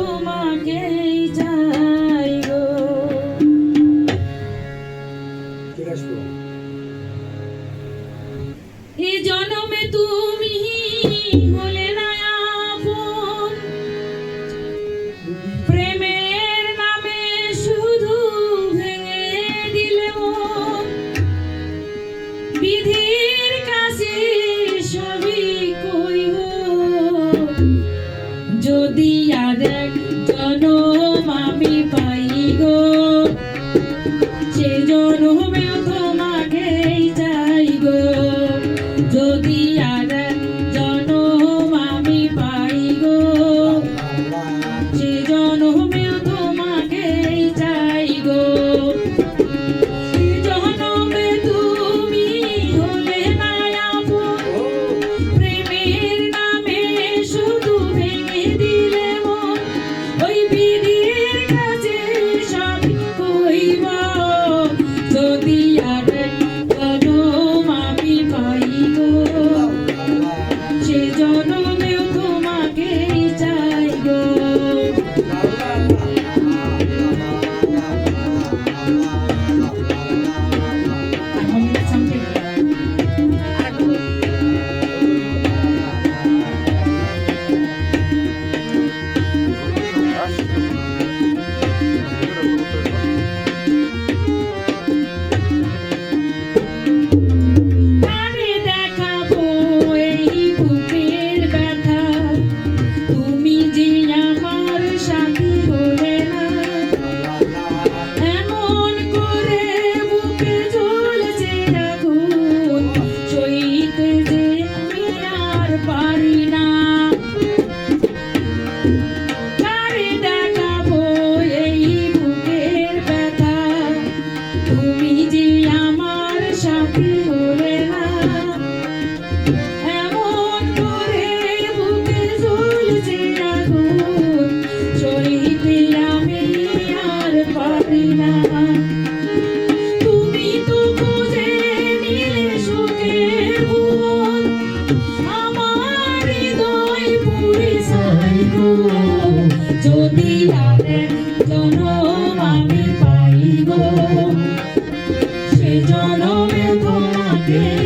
তোমাকে চাই গো। এ জনমে তুমি হলে যদি আর জনম আমি পাই গো সে জনমেও তোমাকে চাই গো। যদি Spirit. জনম আমি পাইব সে জনমে তোমাকে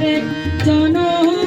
রে জনম